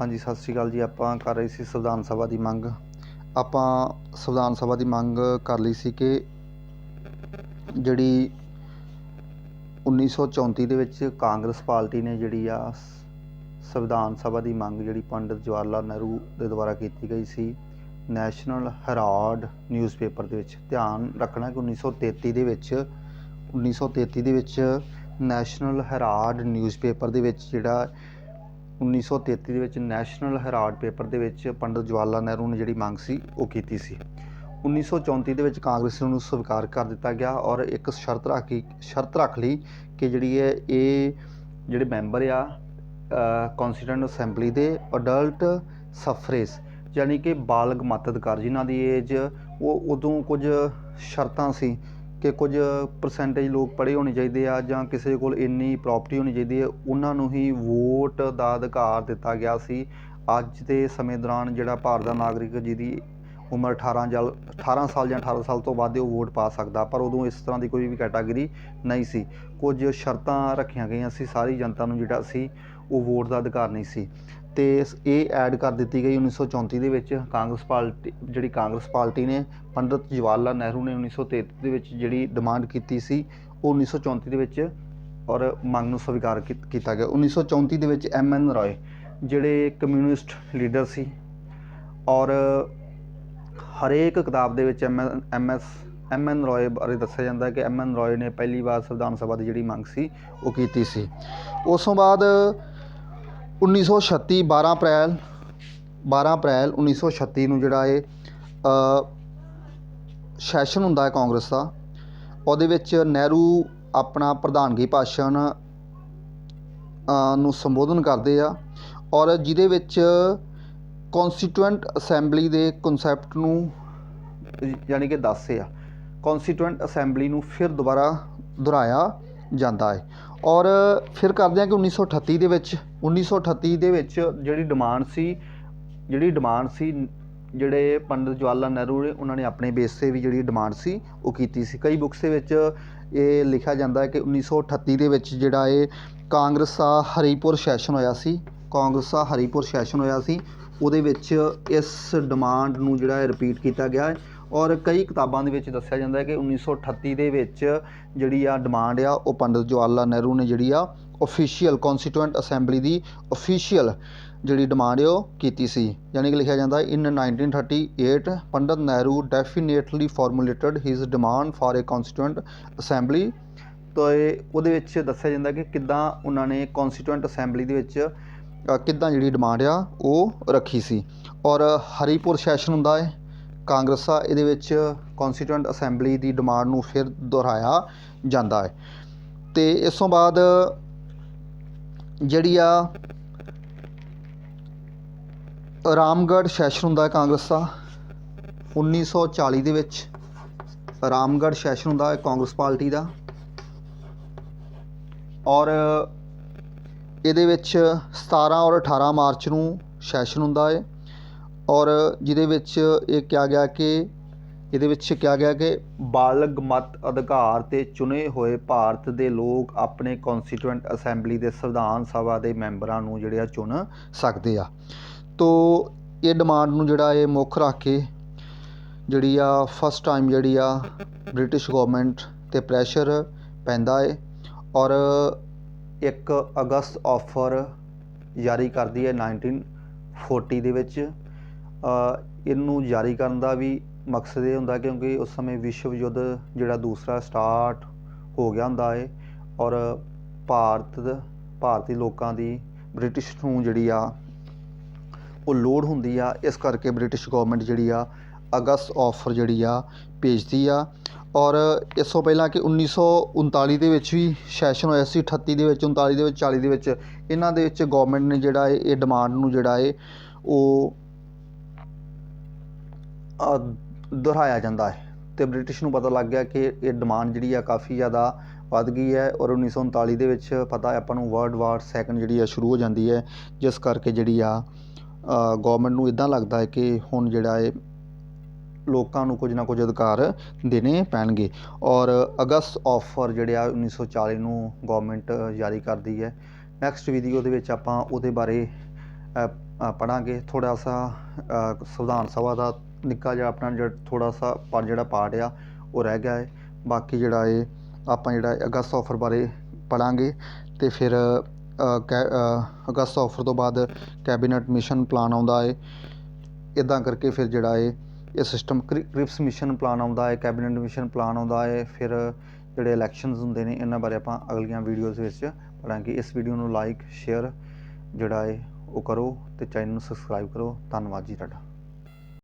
ਹਾਂਜੀ, ਸਤਿ ਸ਼੍ਰੀ ਅਕਾਲ ਜੀ। ਆਪਾਂ ਕਰ ਰਹੇ ਸੀ ਸੰਵਿਧਾਨ ਸਭਾ ਦੀ ਮੰਗ। ਆਪਾਂ ਸੰਵਿਧਾਨ ਸਭਾ ਦੀ ਮੰਗ ਕਰ ਲਈ ਸੀ ਕਿ ਜਿਹੜੀ 1934 ਦੇ ਵਿੱਚ ਕਾਂਗਰਸ ਪਾਰਟੀ ਨੇ ਜਿਹੜੀ ਆ ਸੰਵਿਧਾਨ ਸਭਾ ਦੀ ਮੰਗ ਜਿਹੜੀ ਪੰਡਿਤ ਜਵਾਹਰ ਲਾਲ ਨਹਿਰੂ ਦੇ ਦੁਆਰਾ ਕੀਤੀ ਗਈ ਸੀ, ਨੈਸ਼ਨਲ ਹੈਰਾਲਡ ਨਿਊਜ਼ਪੇਪਰ ਦੇ ਵਿੱਚ। ਧਿਆਨ ਰੱਖਣਾ ਕਿ 1933 ਦੇ ਵਿੱਚ 1933 ਦੇ ਵਿੱਚ ਨੈਸ਼ਨਲ ਹੈਰਾਲਡ ਨਿਊਜ਼ਪੇਪਰ ਦੇ ਵਿੱਚ ਜਿਹੜਾ 1933 ਦੇ ਵਿੱਚ ਨੈਸ਼ਨਲ ਹੈਰਾਲਡ ਪੇਪਰ ਦੇ ਵਿੱਚ ਪੰਡਿਤ ਜਵਾਹਰ ਲਾਲ ਨਹਿਰੂ ਨੇ ਜਿਹੜੀ ਮੰਗ ਸੀ, ਉਹ ਕੀਤੀ ਸੀ। 1934 ਦੇ ਵਿੱਚ ਕਾਂਗਰਸ ਨੂੰ ਸਵੀਕਾਰ ਕਰ ਦਿੱਤਾ ਗਿਆ ਔਰ ਇੱਕ ਸ਼ਰਤ ਰੱਖੀ ਸ਼ਰਤ ਰੱਖ ਲਈ ਕਿ ਜਿਹੜੀ ਹੈ ਇਹ ਜਿਹੜੇ ਮੈਂਬਰ ਆ ਕਨਸਟੀਟਿਊਂਟ ਅਸੈਂਬਲੀ ਦੇ ਅਡਲਟ ਸਫਰੇਜ ਯਾਨੀ ਕਿ ਬਾਲਗ ਮਤਦਾਰ ਜਿਨ੍ਹਾਂ ਦੀ ਏਜ ਉਹ ਉਦੋਂ ਕੁਝ ਸ਼ਰਤਾਂ ਸੀ ਕਿ ਕੁਝ ਪਰਸੈਂਟੇਜ ਲੋਕ ਪੜ੍ਹੇ ਹੋਣੇ ਚਾਹੀਦੇ ਆ ਜਾਂ ਕਿਸੇ ਕੋਲ ਇੰਨੀ ਪ੍ਰਾਪਰਟੀ ਹੋਣੀ ਚਾਹੀਦੀ ਹੈ, ਉਹਨਾਂ ਨੂੰ ਹੀ ਵੋਟ ਦਾ ਅਧਿਕਾਰ ਦਿੱਤਾ ਗਿਆ ਸੀ। ਅੱਜ ਦੇ ਸਮੇਂ ਦੌਰਾਨ ਜਿਹੜਾ ਭਾਰਤ ਦਾ ਨਾਗਰਿਕ ਜਿਹਦੀ ਉਮਰ 18 ਜਲ 18 ਸਾਲ ਜਾਂ 18 ਸਾਲ ਤੋਂ ਵੱਧ ਉਹ ਵੋਟ ਪਾ ਸਕਦਾ, ਪਰ ਉਦੋਂ ਇਸ ਤਰ੍ਹਾਂ ਦੀ ਕੋਈ ਵੀ ਕੈਟਾਗਰੀ ਨਹੀਂ ਸੀ। ਕੁਝ ਸ਼ਰਤਾਂ ਰੱਖੀਆਂ ਗਈਆਂ ਸੀ, ਸਾਰੀ ਜਨਤਾ ਨੂੰ ਜਿਹੜਾ ਸੀ, ਉਹ ਵੋਟ ਦਾ ਅਧਿਕਾਰ ਨਹੀਂ ਸੀ। ਤੇ ਇਹ ਐਡ ਕਰ ਦਿੱਤੀ ਗਈ 1934 ਦੇ ਵਿੱਚ। ਕਾਂਗਰਸ ਪਾਰਟੀ ਜਿਹੜੀ ਕਾਂਗਰਸ ਪਾਰਟੀ ਨੇ, ਪੰਡਿਤ ਜਵਾਹਰ ਲਾਲ ਨਹਿਰੂ ਨੇ 1933 ਦੇ ਵਿੱਚ ਜਿਹੜੀ ਡਿਮਾਂਡ ਕੀਤੀ ਸੀ, ਉਹ 1934 ਦੇ ਵਿੱਚ ਔਰ ਮੰਗ ਨੂੰ ਸਵੀਕਾਰ ਕੀਤਾ ਗਿਆ। 1934 ਦੇ ਵਿੱਚ ਐਮ ਐਨ ਰਾਏ, ਜਿਹੜੇ ਕਮਿਊਨਿਸਟ ਲੀਡਰ ਸੀ ਔਰ ਹਰੇਕ ਕਿਤਾਬ ਦੇ ਵਿੱਚ M M S, M N Roy ਬਾਰੇ ਦੱਸਿਆ ਜਾਂਦਾ ਹੈ ਕਿ ਐਮ ਐਨ ਰਾਏ ਨੇ ਪਹਿਲੀ ਵਾਰ ਸੰਵਿਧਾਨ ਸਭਾ ਦੀ ਜਿਹੜੀ ਮੰਗ ਸੀ, ਉਹ ਕੀਤੀ ਸੀ। ਉਸ ਤੋਂ ਬਾਅਦ 1936 12 ਅਪ੍ਰੈਲ 12 ਅਪ੍ਰੈਲ 1936 ਨੂੰ ਜਿਹੜਾ ਇਹ ਸੈਸ਼ਨ ਹੁੰਦਾ ਹੈ ਕਾਂਗਰਸ ਦਾ, ਉਹਦੇ ਵਿੱਚ ਨਹਿਰੂ ਆਪਣਾ ਪ੍ਰਧਾਨਗੀ ਭਾਸ਼ਣ ਨੂੰ ਸੰਬੋਧਨ ਕਰਦੇ ਆ ਔਰ ਜਿਹਦੇ ਵਿੱਚ ਕਨਸਟੀਟੂਐਂਟ ਅਸੈਂਬਲੀ ਦੇ ਕਨਸੈਪਟ ਨੂੰ, ਯਾਨੀ ਕਿ ਦੱਸਦੇ ਆ ਕਨਸਟੀਟੂਐਂਟ ਅਸੈਂਬਲੀ ਨੂੰ ਫਿਰ ਦੁਬਾਰਾ ਦੁਹਰਾਇਆ ਜਾਂਦਾ ਹੈ। ਔਰ ਫਿਰ ਕਰਦੇ ਹਾਂ ਕਿ 1938 ਦੇ ਵਿੱਚ 1938 ਦੇ ਵਿੱਚ ਜਿਹੜੀ ਡਿਮਾਂਡ ਸੀ, ਜਿਹੜੀ ਡਿਮਾਂਡ ਸੀ, ਜਿਹੜੇ ਪੰਡਿਤ ਜਵਾਹਰ ਲਾਲ ਨਹਿਰੂ ਨੇ, ਉਹਨਾਂ ਨੇ ਆਪਣੇ ਬੇਸ ਤੇ ਵੀ ਜਿਹੜੀ ਡਿਮਾਂਡ ਸੀ, ਉਹ ਕੀਤੀ ਸੀ। ਕਈ ਬੁੱਕਸ ਦੇ ਵਿੱਚ ਇਹ ਲਿਖਿਆ ਜਾਂਦਾ ਹੈ ਕਿ 1938 ਦੇ ਵਿੱਚ ਜਿਹੜਾ ਇਹ ਕਾਂਗਰਸ ਦਾ ਹਰੀਪੁਰ ਸੈਸ਼ਨ ਹੋਇਆ ਸੀ, ਕਾਂਗਰਸ ਦਾ ਹਰੀਪੁਰ ਸੈਸ਼ਨ ਹੋਇਆ ਸੀ, ਉਹਦੇ ਵਿੱਚ ਇਸ ਡਿਮਾਂਡ ਨੂੰ ਜਿਹੜਾ ਹੈ ਰਿਪੀਟ ਕੀਤਾ ਗਿਆ ਹੈ। ਔਰ ਕਈ ਕਿਤਾਬਾਂ ਦੇ ਵਿੱਚ ਦੱਸਿਆ ਜਾਂਦਾ ਹੈ ਕਿ 1938 ਦੇ ਵਿੱਚ ਜਿਹੜੀ ਆ ਡਿਮਾਂਡ ਆ, ਉਹ ਪੰਡਿਤ ਜਵਾਹਰ ਲਾਲ ਨਹਿਰੂ ਨੇ ਜਿਹੜੀ ਆ ਅਫੀਸ਼ੀਅਲ ਕਨਸਟੀਟੂਐਂਟ ਅਸੈਂਬਲੀ ਦੀ ਅਫੀਸ਼ੀਅਲ ਜਿਹੜੀ ਡਿਮਾਂਡ ਹੈ ਉਹ ਕੀਤੀ ਸੀ। ਯਾਨੀ ਕਿ ਲਿਖਿਆ ਜਾਂਦਾ in 1938 Pandit Nehru definitely formulated his demand for a constituent assembly ਤਾਂ ਇਹ ਉਹਦੇ ਵਿੱਚ ਦੱਸਿਆ ਜਾਂਦਾ ਕਿ ਕਿੱਦਾਂ ਉਹਨਾਂ ਨੇ ਕਨਸਟੀਟੂਐਂਟ ਅਸੈਂਬਲੀ ਦੇ ਵਿੱਚ ਕਿੱਦਾਂ ਜਿਹੜੀ ਡਿਮਾਂਡ ਆ, ਉਹ ਰੱਖੀ ਸੀ। ਔਰ ਹਰੀਪੁਰ ਸੈਸ਼ਨ ਹੁੰਦਾ ਹੈ। ਕਾਂਗਰਸ ਆ ਇਹਦੇ ਵਿੱਚ ਕਨਸਟੀਟੂਐਂਟ ਅਸੈਂਬਲੀ ਦੀ ਡਿਮਾਂਡ ਨੂੰ ਫਿਰ ਦੁਹਰਾਇਆ ਜਾਂਦਾ ਹੈ। ਤੇ ਇਸ ਤੋਂ ਬਾਅਦ ਜਿਹੜੀ ਆ ਰਾਮਗੜ੍ਹ ਸੈਸ਼ਨ ਹੁੰਦਾ ਹੈ ਕਾਂਗਰਸ ਦਾ 1940 ਦੇ ਵਿੱਚ ਰਾਮਗੜ੍ਹ ਸੈਸ਼ਨ ਹੁੰਦਾ ਹੈ ਕਾਂਗਰਸ ਪਾਰਟੀ ਦਾ। ਔਰ ਇਹਦੇ ਵਿੱਚ 17 ਔਰ 18 ਮਾਰਚ ਨੂੰ ਸੈਸ਼ਨ ਹੁੰਦਾ ਹੈ। ਔਰ ਜਿਹਦੇ ਵਿੱਚ ਇਹ ਕਿਹਾ ਗਿਆ ਕਿ, ਇਹਦੇ ਵਿੱਚ ਕਿਹਾ ਗਿਆ ਕਿ ਬਾਲਗ ਮਤ ਅਧਿਕਾਰ ਤੇ ਚੁਣੇ ਹੋਏ ਭਾਰਤ ਦੇ ਲੋਕ ਆਪਣੇ ਕਨਸਟੀਟੂਐਂਟ ਅਸੈਂਬਲੀ ਦੇ ਸੰਵਿਧਾਨ ਸਭਾ ਦੇ ਮੈਂਬਰਾਂ ਨੂੰ ਜਿਹੜੇ ਆ ਚੁਣ ਸਕਦੇ ਆ। ਤੋ ਇਹ ਡਿਮਾਂਡ ਨੂੰ ਜਿਹੜਾ ਇਹ ਮੁੱਖ ਰੱਖ ਕੇ ਜਿਹੜੀ ਆ ਫਸਟ ਟਾਈਮ ਜਿਹੜੀ ਆ ਬ੍ਰਿਟਿਸ਼ ਗਵਰਨਮੈਂਟ ਤੇ ਪ੍ਰੈਸ਼ਰ ਪੈਂਦਾ ਏ ਔਰ 1 ਅਗਸਤ ਆਫਰ ਜਾਰੀ ਕਰਦੀ ਹੈ 1940 ਦੇ ਵਿੱਚ। ਇਹਨੂੰ ਜਾਰੀ ਕਰਨ ਦਾ ਵੀ ਮਕਸਦ ਇਹ ਹੁੰਦਾ ਕਿਉਂਕਿ ਉਸ ਸਮੇਂ ਵਿਸ਼ਵ ਯੁੱਧ ਜਿਹੜਾ ਦੂਸਰਾ ਸਟਾਰਟ ਹੋ ਗਿਆ ਹੁੰਦਾ ਹੈ ਔਰ ਭਾਰਤ ਭਾਰਤੀ ਲੋਕਾਂ ਦੀ ਬ੍ਰਿਟਿਸ਼ ਨੂੰ ਜਿਹੜੀ ਆ, ਉਹ ਲੋੜ ਹੁੰਦੀ ਆ, ਇਸ ਕਰਕੇ ਬ੍ਰਿਟਿਸ਼ ਗਵਰਨਮੈਂਟ ਜਿਹੜੀ ਆ, ਅਗਸਤ ਆਫਰ ਜਿਹੜੀ ਆ, ਭੇਜਦੀ ਆ। ਔਰ ਇਸ ਤੋਂ ਪਹਿਲਾਂ ਕਿ 1939 ਦੇ ਵਿੱਚ ਵੀ ਸੈਸ਼ਨ ਹੋਇਆ ਸੀ 38 ਦੇ ਵਿੱਚ 39 ਦੇ ਵਿੱਚ 40 ਦੇ ਵਿੱਚ, ਇਹਨਾਂ ਦੇ ਵਿੱਚ ਗਵਰਨਮੈਂਟ ਨੇ ਜਿਹੜਾ ਇਹ ਇਹ ਡਿਮਾਂਡ ਨੂੰ ਜਿਹੜਾ ਹੈ ਉਹ ਦੁਹਰਾਇਆ ਜਾਂਦਾ ਹੈ ਅਤੇ ਬ੍ਰਿਟਿਸ਼ ਨੂੰ ਪਤਾ ਲੱਗ ਗਿਆ ਕਿ ਇਹ ਡਿਮਾਂਡ ਜਿਹੜੀ ਆ ਕਾਫੀ ਜ਼ਿਆਦਾ ਵੱਧ ਗਈ ਹੈ ਔਰ 1939 ਦੇ ਵਿੱਚ ਪਤਾ ਆਪਾਂ ਨੂੰ ਵਰਲਡ ਵਾਰ ਸੈਕਿੰਡ ਜਿਹੜੀ ਆ ਸ਼ੁਰੂ ਹੋ ਜਾਂਦੀ ਹੈ, ਜਿਸ ਕਰਕੇ ਜਿਹੜੀ ਆ ਗੌਰਮੈਂਟ ਨੂੰ ਇੱਦਾਂ ਲੱਗਦਾ ਹੈ ਕਿ ਹੁਣ ਜਿਹੜਾ ਹੈ ਲੋਕਾਂ ਨੂੰ ਕੁਝ ਨਾ ਕੁਝ ਅਧਿਕਾਰ ਦੇਣੇ ਪੈਣਗੇ ਔਰ ਅਗਸਤ ਆਫਰ ਜਿਹੜੇ ਆ 1940 ਨੂੰ ਗਵਰਨਮੈਂਟ ਜਾਰੀ ਕਰਦੀ ਹੈ। ਨੈਕਸਟ ਵੀਡੀਓ ਦੇ ਵਿੱਚ ਆਪਾਂ ਉਹਦੇ ਬਾਰੇ ਪੜਾਂਗੇ ਥੋੜਾ ਸਾ ਸੰਵਿਧਾਨ ਸਭਾ ਦਾ ਨਿੱਕਾ ਜਿਹਾ ਆਪਣਾ ਜਿਹੜਾ ਥੋੜ੍ਹਾ ਸਾ ਪਰ ਜਿਹੜਾ ਪਾਰਟ ਆ, ਉਹ ਰਹਿ ਗਿਆ ਹੈ ਬਾਕੀ ਜਿਹੜਾ ਹੈ ਆਪਾਂ ਜਿਹੜਾ ਅਗਸਤ ਔਫਰ ਬਾਰੇ ਪੜ੍ਹਾਂਗੇ ਅਤੇ ਫਿਰ ਕੈ- ਅਗਸਤ ਔਫਰ ਤੋਂ ਬਾਅਦ ਕੈਬਨਿਟ ਮਿਸ਼ਨ ਪਲਾਨ ਆਉਂਦਾ ਹੈ ਇੱਦਾਂ ਕਰਕੇ ਫਿਰ ਜਿਹੜਾ ਹੈ ਇਹ ਸਿਸਟਮ ਕ੍ਰਿਪਸ ਮਿਸ਼ਨ ਪਲਾਨ ਆਉਂਦਾ ਹੈ ਕੈਬਨਿਟ ਮਿਸ਼ਨ ਪਲਾਨ ਆਉਂਦਾ ਹੈ ਫਿਰ ਜਿਹੜੇ ਇਲੈਕਸ਼ਨਸ ਹੁੰਦੇ ਨੇ, ਇਹਨਾਂ ਬਾਰੇ ਆਪਾਂ ਅਗਲੀਆਂ ਵੀਡੀਓਜ਼ ਵਿੱਚ ਪੜਾਂਗੇ ਇਸ ਵੀਡੀਓ ਨੂੰ ਲਾਈਕ, ਸ਼ੇਅਰ ਜਿਹੜਾ ਹੈ ਉਹ ਕਰੋ ਤੇ ਚੈਨਲ ਨੂੰ ਸਬਸਕ੍ਰਾਈਬ ਕਰੋ। ਧੰਨਵਾਦ ਜੀ ਤੁਹਾਡਾ।